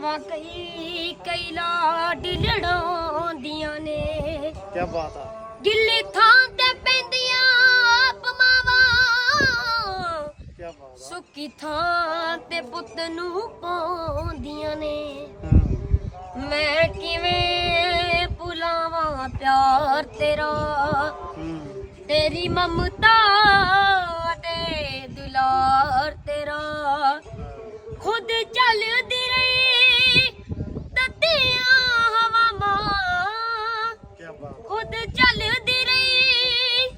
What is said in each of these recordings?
ਮਾਵਾ ਕਈ ਕਈ ਲਾਡ ਲੜਾਉਂਦੀਆਂ ਨੇ। ਕੀ ਬਾਤ ਆ। ਗਿੱਲੀ ਥਾਂ ਤੇ ਪੈਂਦੀਆਂ ਆਪ ਸੁੱਕੀ ਥਾਂ ਤੇ ਪੁੱਤ ਨੂੰ ਪਾਉਂਦੀਆਂ ਨੇ। ਮੈਂ ਕਿਵੇਂ ਭੁਲਾਵਾਂ ਪਿਆਰ ਤੇਰਾ? ਤੇਰੀ ਮਮਤਾ ਤੇ ਦੁਲਾਰ ਤੇਰਾ। ਖੁਦ ਚੱਲਦੀ ਖੁਦ ਚੱਲਦੀ ਰਹੀ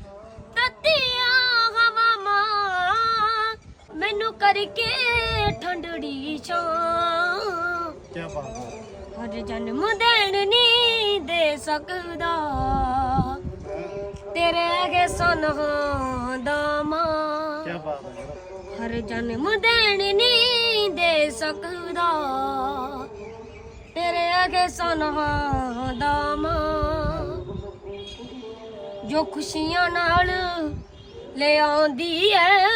ਤੱਤੀਆਂ ਹਵਾਵਾਂ। ਮੈਨੂੰ ਕਰਕੇ ਠੰਡੜੀ ਛਾਂ। ਕੀ ਬਾਤ ਆ ਹਰ ਜਨਮ ਦੇਣ ਨਹੀਂ ਦੇ ਸਕਦਾ। ਤੇਰੇ ਅਗੇ ਸੁਨਹਾਂ ਦਾ ਮਾਂ। ਕੀ ਬਾਤ ਹਰ ਜਨਮ ਦੇਣ ਨਹੀਂ ਦੇ ਸਕਦਾ। ਤੇਰੇ ਅਗੇ ਸੁਨਹਾਂ ਦਾ ਮਾਂ। ਜੋ ਖੁਸ਼ੀਆਂ ਨਾਲ ਲੈ ਆਉਂਦੀ ਐ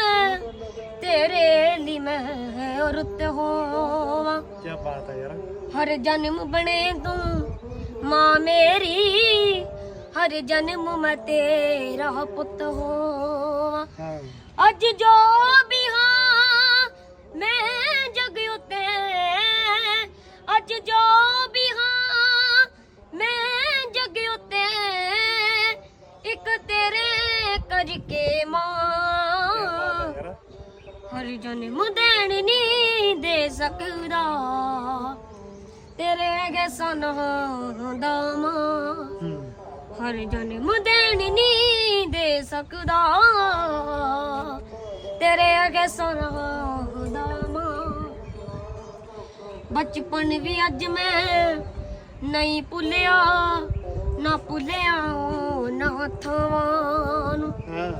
ਤੇਰੇ ਲਈ ਮੈਂ ਰੁੱਤ ਹੋਵਾਂ। ਕੀ ਬਾਤ ਆ ਯਾਰ। ਹਰ ਜਨਮ ਬਣੇ ਤੂੰ ਮਾਂ ਮੇਰੀ। ਹਰ ਜਨਮ ਮੈਂ ਤੇਰਾ ਪੁੱਤ ਹੋਵਾਂ। ਹਾਂ। ਅੱਜ ਜੋ ਮਾਂ। ਯਾਰ। ਹਰ ਜਨਮ ਦੇਣ ਨਹੀਂ ਦੇ ਸਕਦਾ। ਤੇਰੇ ਅਗੇ ਸੁਨਹਾਂ ਦਾ ਮਾਂ। ਹਰ ਜਨਮ ਦੇਣ ਨਹੀਂ ਦੇ ਸਕਦਾ। ਤੇਰੇ ਅਗੇ ਸੁਨਹਾਂ ਦਾ ਮਾਂ। ਬਚਪਨ ਵੀ ਅੱਜ ਮੈਂ ਨਹੀਂ ਭੁੱਲਿਆ ਨਾ ਭੁੱਲਿਆ। ਥਾਵਾਂ ਨੂੰ। ਹਾਂ।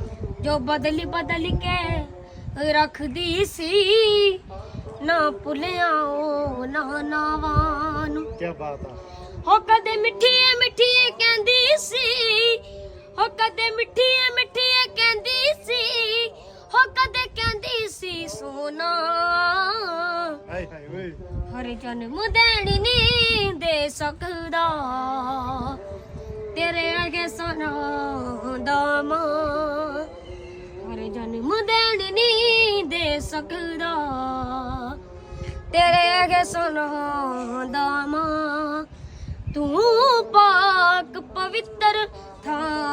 ਜੋ ਬਦਲ ਬਦਲ ਕੇ ਰੱਖਦੀ ਸੀ ਨਾ ਭੁੱਲਿਆ ਉਹ ਨਾ ਨਾਵਾਂ ਨੂੰ। ਕੀ ਬਾਤ ਆ। ਹੋ ਕਦੇ ਮਿੱਠੀਏ ਮਿੱਠੀਏ ਕਹਿੰਦੀ ਸੀ ਹੋ ਕਦੇ ਮਿੱਠੀਏ ਮਿੱਠੀਏ ਕਹਿੰਦੀ ਸੀ ਹੋ ਕਦੇ ਕਹਿੰਦੀ ਸੀ ਸੋਨਾ। ਹਾਏ ਹਾਏ ਓਏ। ਹਰ ਜਨਮ ਦੇਣ ਨਹੀਂ ਦੇ ਸਕਦਾ ਤੇਰੇ ਅਗੇ ਸੋਨਾ ਦਾ ਮਾਂ ਹਰ ਜਨਮ ਦੇਣ ਨਹੀਂ ਦੇ ਸਕਦਾ। ਤੇਰੇ ਅਗੇ ਸੋਨਾ ਦਾ ਮਾਂ ਤੂੰ ਪਾਕ ਪਵਿੱਤਰ ਥਾਂ